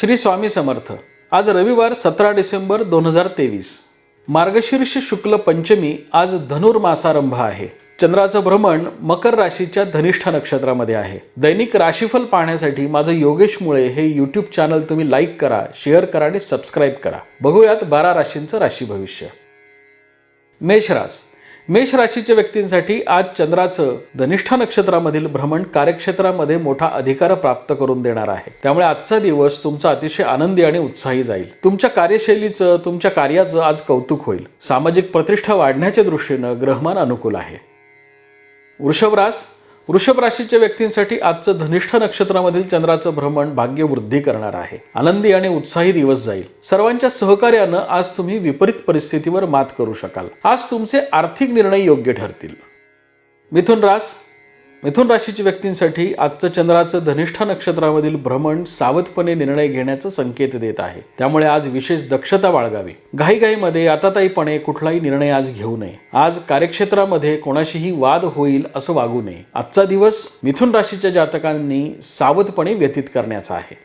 श्री स्वामी समर्थ. आज रविवार सतरा डिसेंबर दोन हजार तेवीस. मार्गशीर्ष शुक्ल पंचमी आज धनुर्मासारंभ आहे. चंद्राचं भ्रमण मकर राशीच्या धनिष्ठा नक्षत्रामध्ये आहे. दैनिक राशीफल पाहण्यासाठी माझं योगेश मुळे हे यूट्यूब चॅनल तुम्ही लाईक करा शेअर करा आणि सबस्क्राईब करा. बघूयात बारा राशींचं राशी भविष्य. मेष रास मेष राशीच्या व्यक्तींसाठी आज चंद्राचं धनिष्ठा नक्षत्रामधील भ्रमण कार्यक्षेत्रामध्ये मोठा अधिकार प्राप्त करून देणार आहे. त्यामुळे आजचा दिवस तुमचा अतिशय आनंदी आणि उत्साही जाईल. तुमच्या कार्यशैलीचं तुमच्या कार्याचं आज कौतुक होईल. सामाजिक प्रतिष्ठा वाढण्याच्या दृष्टीनं ग्रहमान अनुकूल आहे. वृषभ रास वृषभ राशीच्या व्यक्तींसाठी आजचं धनिष्ठ नक्षत्रामधील चंद्राचं भ्रमण भाग्यवृद्धी करणार आहे. आनंदी आणि उत्साही दिवस जाईल. सर्वांच्या सहकार्यानं आज तुम्ही विपरीत परिस्थितीवर मात करू शकाल. आज तुमचे आर्थिक निर्णय योग्य ठरतील. मिथुन रास मिथुन राशीच्या व्यक्तींसाठी आजचं चंद्राचं धनिष्ठा नक्षत्रामधील भ्रमण सावधपणे निर्णय घेण्याचा संकेत देत आहे. त्यामुळे आज विशेष दक्षता बाळगावी. घाईघाईमध्ये आताताईपणे कुठलाही निर्णय आज घेऊ नये. आज कार्यक्षेत्रामध्ये कोणाशीही वाद होईल असं वागू नये. आजचा दिवस मिथुन राशीच्या जातकांनी सावधपणे व्यतीत करण्याचा आहे.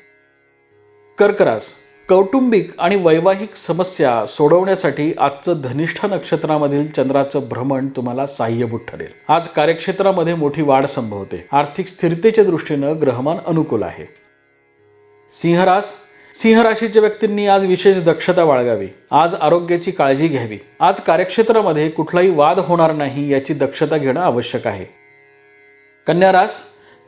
कर्करास कौटुंबिक आणि वैवाहिक समस्या सोडवण्यासाठी आजचं धनिष्ठ नक्षत्रामधील चंद्राचं भ्रमण तुम्हाला सहाय्यभूत ठरेल. आज कार्यक्षेत्रामध्ये मोठी वाढ संभवते. आर्थिक स्थिरतेच्या दृष्टीनं ग्रहमान अनुकूल आहे. सिंहरास सिंह राशीच्या व्यक्तींनी आज विशेष दक्षता बाळगावी. आज आरोग्याची काळजी घ्यावी. आज कार्यक्षेत्रामध्ये कुठलाही वाद होणार नाही याची दक्षता घेणं आवश्यक आहे. कन्या रास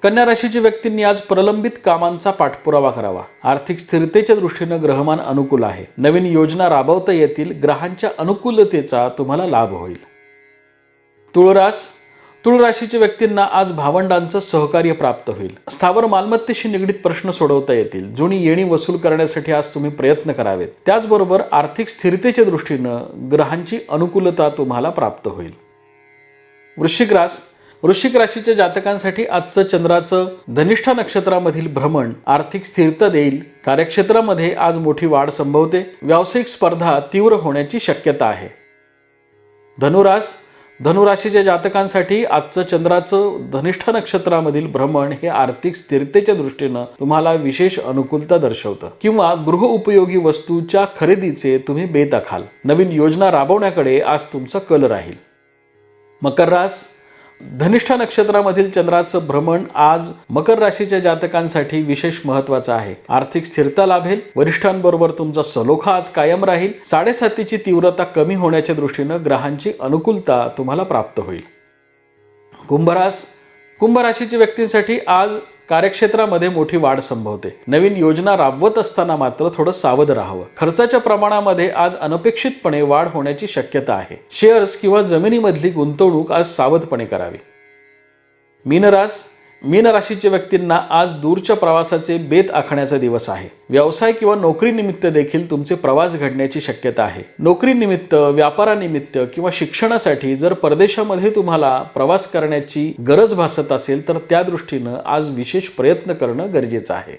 कन्या राशीच्या व्यक्तींनी आज प्रलंबित कामांचा पाठपुरावा करावा. आर्थिक स्थिरतेच्या दृष्टीनं ग्रहमान अनुकूल आहे. नवीन योजना राबवता येतील. ग्रहांच्या अनुकूलतेचा तुम्हाला लाभ होईल. तुळरास तुळ राशीच्या व्यक्तींना आज भावंडांचं सहकार्य प्राप्त होईल. स्थावर मालमत्तेशी निगडीत प्रश्न सोडवता येतील. जुनी येणी वसूल करण्यासाठी आज तुम्ही प्रयत्न करावेत. त्याचबरोबर आर्थिक स्थिरतेच्या दृष्टीनं ग्रहांची अनुकूलता तुम्हाला प्राप्त होईल. वृश्चिक रास वृश्चिक राशीच्या जातकांसाठी आजचं चंद्राचं धनिष्ठा नक्षत्रामधील भ्रमण आर्थिक स्थिरता देईल. कार्यक्षेत्रामध्ये आज मोठी वाढ संभवते. व्यावसायिक स्पर्धा तीव्र होण्याची शक्यता आहे. धनुरास धनुराशीच्या जातकांसाठी आजचं चंद्राचं धनिष्ठ नक्षत्रामधील भ्रमण हे आर्थिक स्थिरतेच्या दृष्टीनं तुम्हाला विशेष अनुकूलता दर्शवतं. किंवा गृह उपयोगी वस्तूच्या खरेदीचे तुम्ही बेत आखाल. नवीन योजना राबवण्याकडे आज तुमचा कल राहील. मकर रास धनिष्ठा नक्षत्रामधील चंद्राचं भ्रमण आज मकर राशीच्या जातकांसाठी विशेष महत्वाचं आहे. आर्थिक स्थिरता लाभेल. वरिष्ठांबरोबर तुमचा सलोखा आज कायम राहील. साडेसातीची तीव्रता कमी होण्याच्या दृष्टीनं ग्रहांची अनुकूलता तुम्हाला प्राप्त होईल. कुंभरास कुंभ राशीच्या व्यक्तींसाठी आज कार्यक्षेत्रामध्ये मोठी वाढ संभवते. नवीन योजना राबवत असताना मात्र थोडं सावध राहावं. खर्चाच्या प्रमाणामध्ये आज अनपेक्षितपणे वाढ होण्याची शक्यता आहे. शेअर्स किंवा जमिनीमधली गुंतवणूक आज सावधपणे करावी. मीनरास मीन राशीच्या व्यक्तींना आज दूरच्या प्रवासाचे बेत आखण्याचा दिवस आहे. व्यवसाय किंवा नोकरीनिमित्त देखील तुमचे प्रवास घडण्याची शक्यता आहे. नोकरीनिमित्त व्यापारानिमित्त किंवा शिक्षणासाठी जर परदेशामध्ये तुम्हाला प्रवास करण्याची गरज भासत असेल तर त्या दृष्टीनं आज विशेष प्रयत्न करणं गरजेचं आहे.